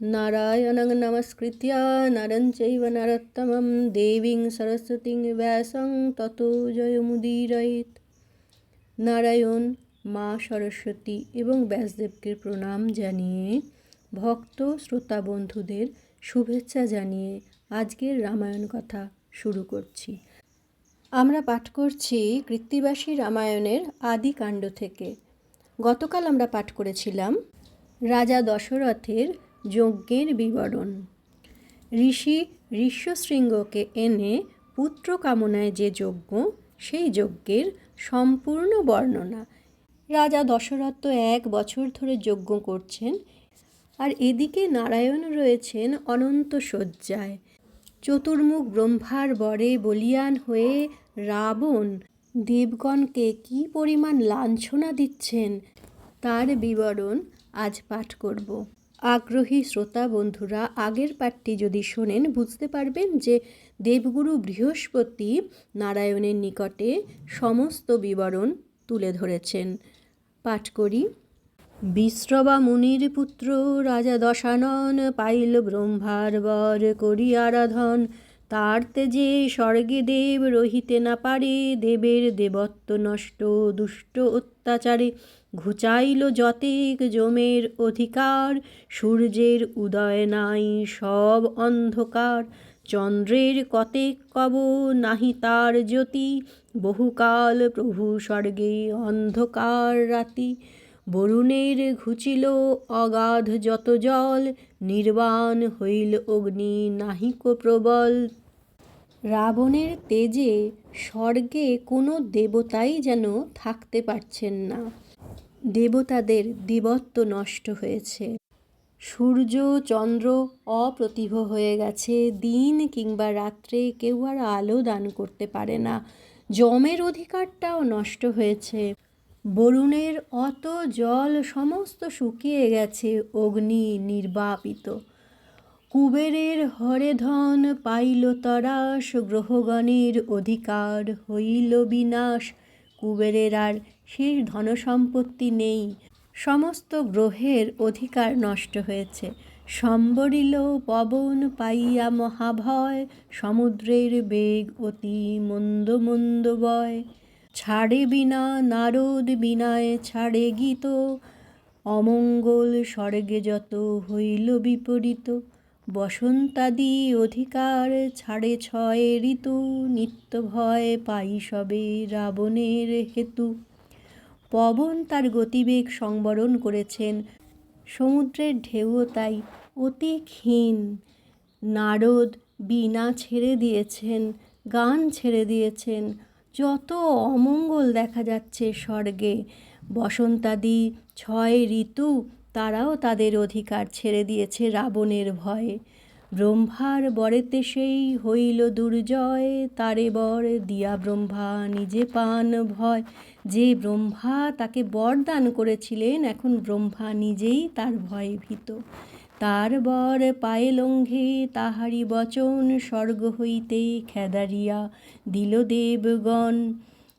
নারায়ণং নমস্কৃত্য নরং চৈব নরোত্তমং দেবীং সরস্বতীং ব্যাসং ততো জয়মুদীরয়েত নারায়ণ মা সরস্বতী এবং ব্যাসদেবকে প্রণাম জানিয়ে, ভক্ত, শ্রোতা, বন্ধুদের শুভেচ্ছা জানিয়ে আজকের রামায়ণ কথা শুরু করছি। আমরা পাঠ করছি কৃত্তিবাসী রামায়ণের আদি কাণ্ড থেকে। গতকাল আমরা পাঠ করেছিলাম রাজা দশরথের যজ্ঞের বিবরণ। ঋষি ঋষ্যশৃঙ্গকে এনে পুত্র কামনায় যে যজ্ঞ, সেই যজ্ঞের সম্পূর্ণ বর্ণনা। রাজা দশরথ তো এক বছর ধরে যজ্ঞ করছেন আর এদিকে নারায়ণ রয়েছেন অনন্ত শয্যায়। চতুর্মুখ ব্রহ্মার বরে বলিয়ান হয়ে রাবণ, দেবগণকে কি পরিমাণ লাঞ্ছনা দিচ্ছেন? তার বিবরণ আজ পাঠ করব। আগ্রহী শ্রোতা বন্ধুরা, আগের পাঠটি যদি শোনেন, বুঝতে পারবেন যে দেবগুরু বৃহস্পতি নারায়ণের নিকটে সমস্ত বিবরণ তুলে ধরেছেন। পাঠ করি। বিশ্রবা মুনির পুত্র, রাজা দশানন পাইল ব্রহ্মার বর করি আরাধন। তার তেজে স্বর্গে দেব রহিতে না পারে, দেবের দেবত্ব নষ্ট, দুষ্ট অত্যাচারে ঘুচাইল যতেক জমের অধিকার, সূর্যের উদয় নাই সব অন্ধকার, চন্দ্রের কতেক কব নাহি তার জ্যোতি, বহুকাল প্রভু স্বর্গে অন্ধকার রাতি, বরুণের ঘুচিল অগাধ যত জল নির্বাণ হইল অগ্নি নাহিক প্রবল। রাবণের তেজে স্বর্গে কোনো দেবতাই যেন থাকতে পারছেন না। দেবতাদের দিবত্ব নষ্ট হয়েছে। সূর্য, চন্দ্র অপ্রতিভ হয়ে গেছে। দিন কিংবা রাত্রে কেউ আর আলো দান করতে পারে না। জমের অধিকারটাও নষ্ট হয়েছে। বরুণের অত জল সমস্ত শুকিয়ে গেছে অগ্নি নির্বাপিত। কুবেরের হরে ধন পাইল তরাস, গ্রহগণের অধিকার হইল বিনাশ। কুবেরের আর শেষ ধনসম্পত্তি নেই। সমস্ত গ্রহের অধিকার নষ্ট হয়েছে। সম্বরিল পবন পাইয়া মহাভয়, সমুদ্রের বেগ অতি মন্দ মন্দ বয়। ছাড়ে বিনা, নারদ বিনায় ছাড়ে গীত। অমঙ্গল স্বর্গে যত হইল বিপরীত, বসন্তাদি অধিকার ছাড়ে ছয় ঋতু। নিত্য ভয় পাই সবে রাবণের হেতু। পবন তার গতিবেগ সংবরণ করেছেন। সমুদ্রের ঢেউও তাই অতি ক্ষীণ। নারদ বীণা ছেড়ে দিয়েছেন, গান ছেড়ে দিয়েছেন। যত অমঙ্গল দেখা যাচ্ছে স্বর্গে, বসন্তাদি, ছয় ঋতু, তারাও তাদের অধিকার ছেড়ে দিয়েছে রাবণের ভয়ে। ব্রহ্মার বরেতে সেই হইল দুর্জয়, তারে বর দিয়া ব্রহ্মা নিজে পান ভয়। যে ব্রহ্মা তাকে বরদান করেছিলেন, এখন ব্রহ্মা নিজেই তার ভয়ে ভীত। তার বর পায়ে লঙ্ঘে তাহারি বচন স্বর্গ হইতে খেদারিয়া দিল দেবগণ।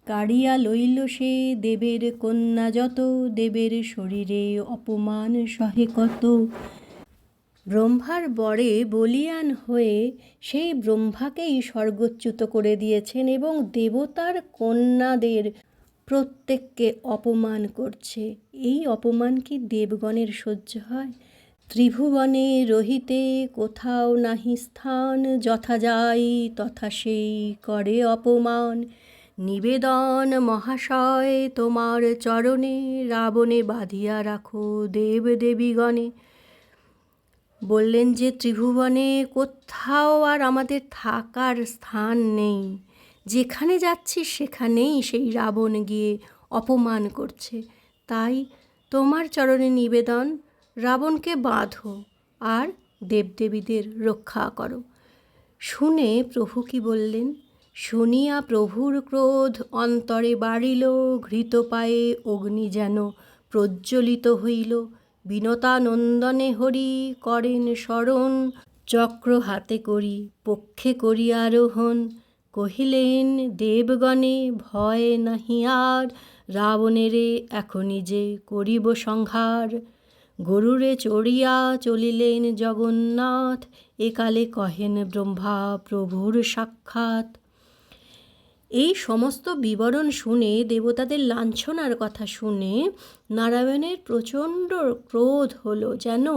কাড়িয়া লইল সে দেবের কন্যা যত, দেবের শরীরে অপমান সহে কত। ব্রহ্মার বরে বলিয়ান হয়ে সেই ব্রহ্মাকেই স্বর্গচ্যুত করে দিয়েছেন এবং দেবতার কন্যাদের প্রত্যেককে অপমান করছে। এই অপমান কি দেবগণের সহ্য হয়? ত্রিভুবনে রহিতে কোথাও নাহি স্থান, যথা যাই তথা সেই করে অপমান। নিবেদন মহাশয়, তোমার চরণে রাবণে বাঁধিয়া রাখো দেব দেবীগণে বললেন যে, ত্রিভুবনে কোথাও আর আমাদের থাকার স্থান নেই। যেখানে যাচ্ছি সেখানেই সেই রাবণ গিয়ে অপমান করছে। তাই তোমার চরণে নিবেদন রাবণকে বাঁধো আর দেবদেবীদের রক্ষা করো। শুনে প্রভু কি বললেন? শুনিয়া প্রভুর ক্রোধ অন্তরে বাড়িল, ঘৃত পায়ে অগ্নি যেন প্রজ্বলিত হইল। বিনতানন্দনে হরি করেন স্মরণ চক্র হাতে করি, পক্ষে করি আরোহণ। কহিলেন, দেবগণে ভয় নাহি আর, রাবণেরে এখনই যে করিব সংহার। গরুরে চড়িয়া চলিলেন জগন্নাথ একালে কহেন ব্রহ্মা প্রভুর সাক্ষাৎ। এই সমস্ত বিবরণ শুনে দেবতাদের লাঞ্ছনার কথা শুনে নারায়ণের প্রচণ্ড ক্রোধ হলো যেন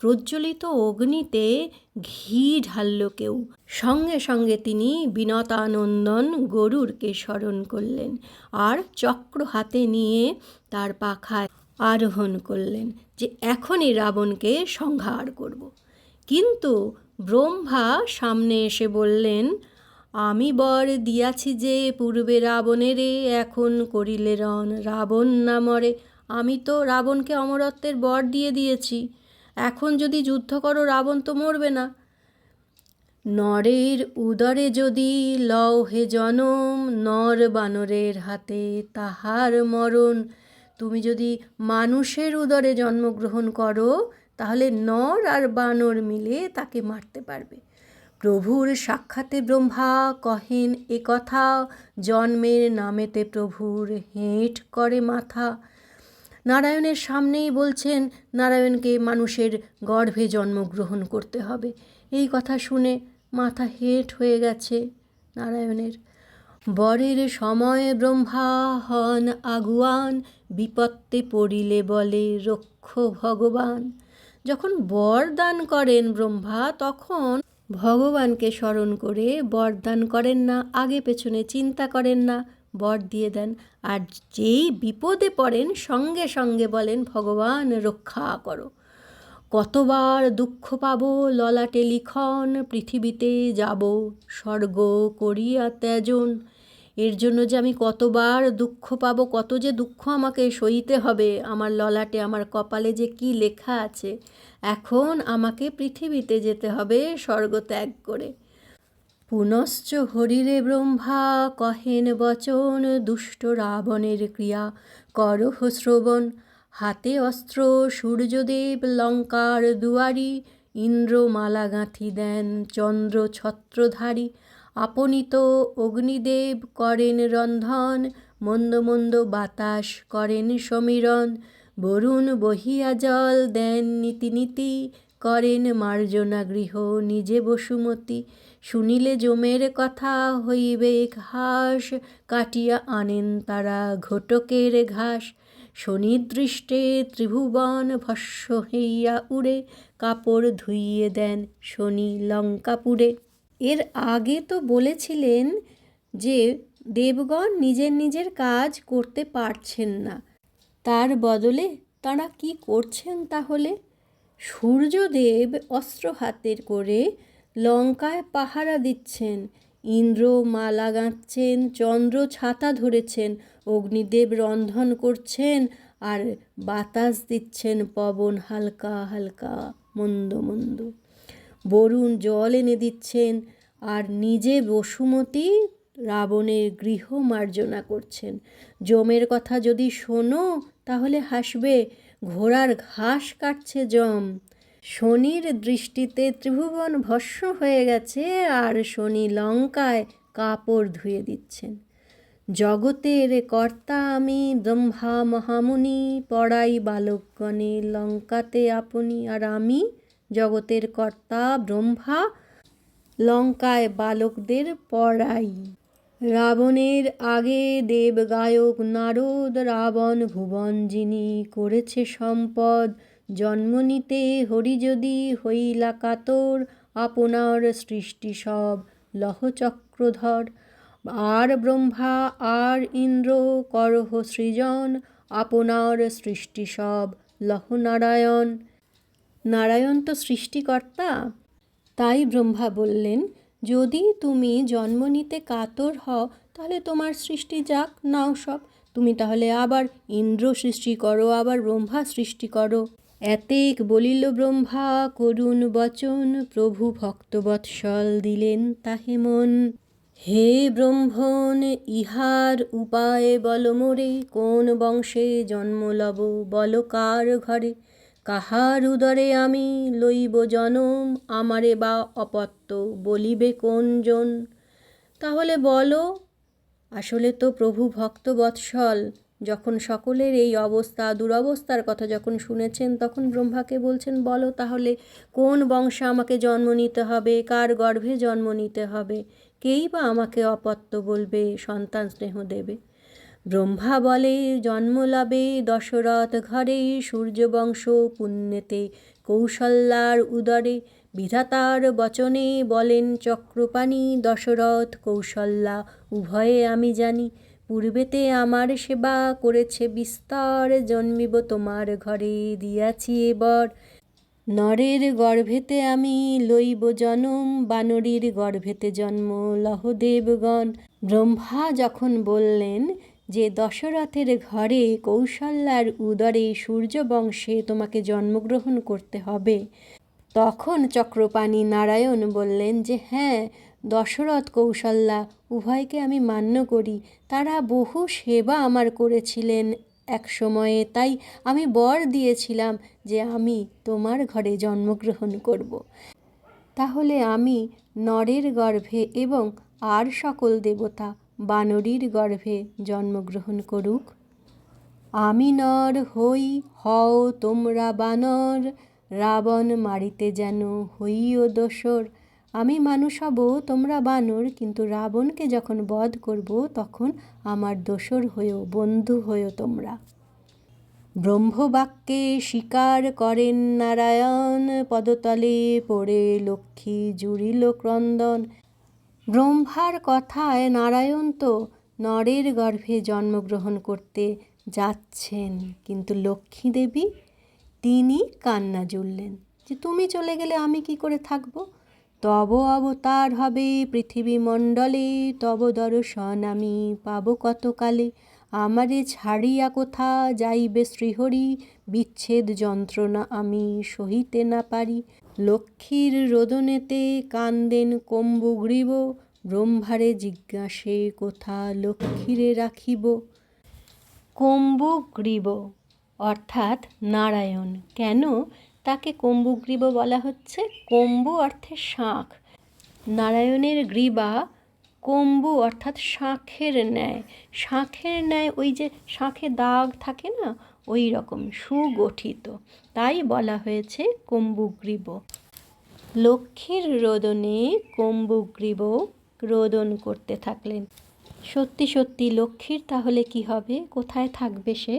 প্রজ্বলিত অগ্নিতে ঘি ঢালল কেউ। সঙ্গে সঙ্গে তিনি বিনতানন্দন গরুরকে স্মরণ করলেন আর চক্র হাতে নিয়ে তার পাখায় আরোহণ করলেন যে এখনই রাবণকে সংহার করব। কিন্তু ব্রহ্মা সামনে এসে বললেন, আমি বর দিয়াছি যে পূর্বে রাবণেরে, এখন করিলে রণ। রাবণ না মরে, আমি তো রাবণকে অমরত্বের বর দিয়ে দিয়েছি। এখন যদি যুদ্ধ করো, রাবণ তো মরবে না। নরের উদরে যদি লও হে জনম, নর বানরের হাতে তাহার মরণ। তুমি যদি মানুষের উদরে জন্মগ্রহণ করো, তাহলে নর আর বানর মিলে তাকে মারতে পারবে। প্রভুর সাক্ষাতে ব্রহ্মা কহেন এ কথা, জন্মের নামেতে প্রভুর হেঁট করে মাথা। নারায়ণের সামনেই বলছেন, নারায়ণকে মানুষের গর্ভে জন্মগ্রহণ করতে হবে। এই কথা শুনে মাথা হেঁট হয়ে গেছে নারায়ণের। বরের সময় ব্রহ্মা হন আগুয়ান, বিপত্তে পড়িলে বলে রক্ষ ভগবান। যখন বর দান করেন ব্রহ্মা, তখন ভগবানকে স্মরণ করে বরদান করেন না, আগে পেছনে চিন্তা করেন না, বর দিয়ে দেন। আর যেই বিপদে পড়েন, সঙ্গে সঙ্গে বলেন, ভগবান, রক্ষা করো। কতবার দুঃখ পাব, ললাটে লিখন, পৃথিবীতে যাব, স্বর্গ করিয়া ত্যাজন। এর জন্য যে আমি কতবার দুঃখ পাবো, কত যে দুঃখ আমাকে সইতে হবে, আমার ললাটে, আমার কপালে যে কি লেখা আছে, এখন আমাকে পৃথিবীতে যেতে হবে স্বর্গ ত্যাগ করে। পুনশ্চ হরিরে ব্রহ্মা কহেন বচন, দুষ্ট রাবণের ক্রিয়া করহ শ্রবণ। হাতে অস্ত্র, সূর্যদেব লঙ্কার দুয়ারি ইন্দ্র মালা গাঁথি দেন চন্দ্র ছত্রধারী। আপনিত অগ্নিদেব করেন রন্ধন, মন্দ মন্দ বাতাস করেন সমীরণ। বরুণ বহিয়া জল দেন নীতি নীতি, করেন মার্জনা গৃহ নিজে বসুমতী। শুনিলে জমের কথা হইবে ঘাস কাটিয়া আনেন তারা ঘটকের ঘাস। শনিদৃষ্টে ত্রিভুবন ভস্য হইয়া উড়ে, কাপড় ধুইয়ে দেন শনি লঙ্কাপুরে। এর আগে তো বলেছিলেন যে দেবগণ নিজের নিজের কাজ করতে পারছেন না। তার বদলে তারা কি করছেন তাহলে? সূর্যদেব অস্ত্র হাতের করে লঙ্কায় পাহারা দিচ্ছেন, ইন্দ্র মালা গাঁথছেন, চন্দ্র ছাতা ধরেছেন, অগ্নিদেব রন্ধন করছেন আর বাতাস দিচ্ছেন পবন হালকা হালকা মন্দ মন্দ। বরুণ জল এনে দিচ্ছেন আর নিজে বসুমতী রাবণের গৃহ মার্জনা করছেন। যমের কথা যদি শোনো, তাহলে হাসবে, ঘোড়ার ঘাস কাটছে যম। শনির দৃষ্টিতে ত্রিভুবন ভস্ম হয়ে গেছে, আর শনি লঙ্কায় কাপড় ধুয়ে দিচ্ছেন। জগতের কর্তা আমি, ব্রহ্মা মহামুনি, পড়াই বালকগণে, লঙ্কাতে আপনি আর আমি জগতের কর্তা ব্রহ্মা, লঙ্কায় বালকদের পড়াই। রাবণের আগে দেব গায়ক নারদ, রাবণ ভুবন যিনি করেছে সম্পদ, জন্ম নিতে হরি যদি হইলা কাতর, আপনার সৃষ্টি সব লহচক্রধর। আর ব্রহ্মা, আর ইন্দ্র করহ সৃজন, আপনার সৃষ্টি সব লহনারায়ণ। নারায়ণ তো সৃষ্টিকর্তা। তাই ব্রহ্মা বললেন, যদি তুমি জন্ম নিতে কাতর হও, তাহলে তোমার সৃষ্টি যাক, নাও সব। তুমি তাহলে আবার ইন্দ্র সৃষ্টি করো, আবার ব্রহ্মা সৃষ্টি করো। এতেক বলিল ব্রহ্মা, করুণ বচন, প্রভু ভক্তবৎসল দিলেন তাহে মন। হে ব্রহ্মণ, ইহার উপায় বল মোরে, কোন বংশে জন্ম লব, বল কার ঘরে? কাহার উদরে আমি লইব জনম আমারে বা অপত্য বলিবে কোনজন? তাহলে বলো, আসলে তো প্রভু ভক্ত বৎসল, যখন সকলের এই অবস্থা, দুরবস্থার কথা যখন শুনেছেন, তখন ব্রহ্মাকে বলছেন, বলো তাহলে কোন বংশে আমাকে জন্ম নিতে হবে? কার গর্ভে জন্ম নিতে হবে? কেই বা আমাকে অপত্য বলবে, সন্তান স্নেহ দেবে? ব্রহ্মা বলে, জন্ম লাভে, দশরথ ঘরে সূর্যবংশ পুণ্যেতে, কৌশল্যার উদরে, বিধাতার বচনে বলেন চক্রপাণি, দশরথ কৌশল্যা, উভয়ে আমি জানি, পূর্বেতে আমার সেবা করেছে বিস্তর, জন্মিব তোমার ঘরে, দিয়াছি এবার। নরের গর্ভেতে আমি লইব জনম, বানরীর গর্ভেতে জন্ম, লহদেবগণ। ব্রহ্মা যখন বললেন যে দশরথের ঘরে কৌশল্যার উদরে সূর্যবংশে তোমাকে জন্মগ্রহণ করতে হবে তখন চক্রপাণি নারায়ণ বললেন যে হ্যাঁ দশরথ কৌশল্যা, উভয়কে আমি মান্য করি তারা বহু সেবা আমার করেছিলেন এক সময়ে, তাই আমি বর দিয়েছিলাম যে আমি তোমার ঘরে জন্মগ্রহণ করব। তাহলে আমি নরের গর্ভে এবং আর সকল দেবতা বানরীর গর্ভে জন্মগ্রহণ করুক। আমি নর হই হও তোমরা বানর, রাবণ মারিতে যেন হইও দোসর। আমি মানুষ হব, তোমরা বানর, কিন্তু রাবণকে যখন বধ করব, তখন আমার দোসর হয়েও বন্ধু হয়েও তোমরা। ব্রহ্মবাক্যে স্বীকার করেন নারায়ণ, পদতলে পড়ে লক্ষ্মী জুড়িল ক্রন্দন। ব্রহ্মার কথায় নারায়ণ তো নরের গর্ভে জন্মগ্রহণ করতে যাচ্ছেন, কিন্তু লক্ষ্মী দেবী তিনি কান্না জুড়লেন যে, তুমি চলে গেলে আমি কি করে থাকব? তব অবতার হবে পৃথিবী মণ্ডলে, তব দর্শন আমি পাব কতকালে? আমারে ছাড়িয়া কোথা যাইবে শ্রীহরি? বিচ্ছেদ যন্ত্রণা আমি সহিতে না পারি। লক্ষ্মীর রোদনেতে কান্দেন কম্বুগ্রীব ব্রহ্মারে জিজ্ঞাসে কোথা লক্ষ্মীরে রাখিব? কম্বুগ্রীব অর্থাৎ নারায়ণ। কেন তাকে কম্বুগ্রীব বলা হচ্ছে? কম্বু অর্থে শাঁখ। নারায়ণের গ্রীবা কম্বু অর্থাৎ শাঁখের ন্যায়। শাঁখের ন্যায় ওই যে শাঁখে দাগ থাকে না ওই রকম সুগঠিত। তাই বলা হয়েছে কম্বুগ্রীব। লক্ষ্মীর রোদনে কম্বুগ্রীব রোদন করতে থাকলেন। সত্যি সত্যি লক্ষ্মীর তাহলে কি হবে? কোথায় থাকবে সে?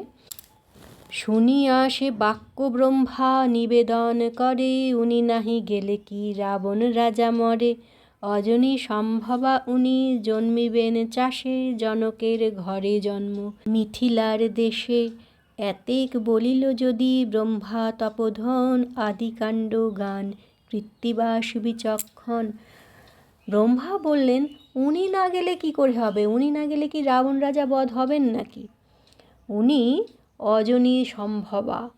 শুনিয়া সে বাক্য ব্রহ্মা নিবেদন করে, উনি নাহি গেলে কি রাবণ রাজা মরে? অজনী সম্ভবা উনি জন্মিবেন চাষে, জনকের ঘরে জন্ম। মিথিলার দেশে এতেক বলিল যদি ব্রহ্মা, তপোধন, আদিকাণ্ড, গান, কৃত্তিবাস, বিচক্ষণ। ব্রহ্মা বললেন, উনি না গেলে কি করে হবে? উনি না গেলে কি রাবণ রাজা বধ হবেন নাকি? উনি অজনী সম্ভবা।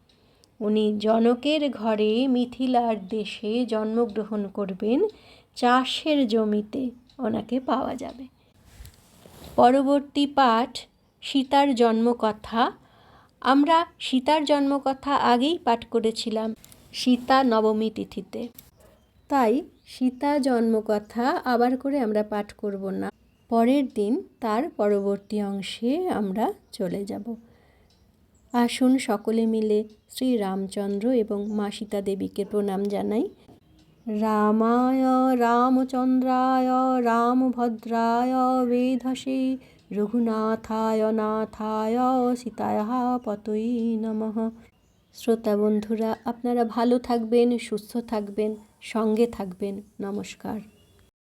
উনি জনকের ঘরে মিথিলার দেশে জন্মগ্রহণ করবেন, চাষের জমিতে ওনাকে পাওয়া যাবে। পরবর্তী পাঠ, সীতার জন্মকথা আমরা সীতার জন্মকথা আগেই পাঠ করেছিলাম, সীতা নবমী তিথিতে। তাই সীতা জন্মকথা আবার করে আমরা পাঠ করব না। পরের দিন তার পরবর্তী অংশে আমরা চলে যাব। আসুন সকলে মিলে শ্রী রামচন্দ্র এবং মা সীতা দেবীকে প্রণাম জানাই। রামায় রামচন্দ্রায় রামভদ্রায় বেধসে রঘুনাথায় নাথায় সীতায় পতই নমঃ। শ্রোতা বন্ধুরা, আপনারা ভালো থাকবেন, সুস্থ থাকবেন, সঙ্গে থাকবেন। নমস্কার।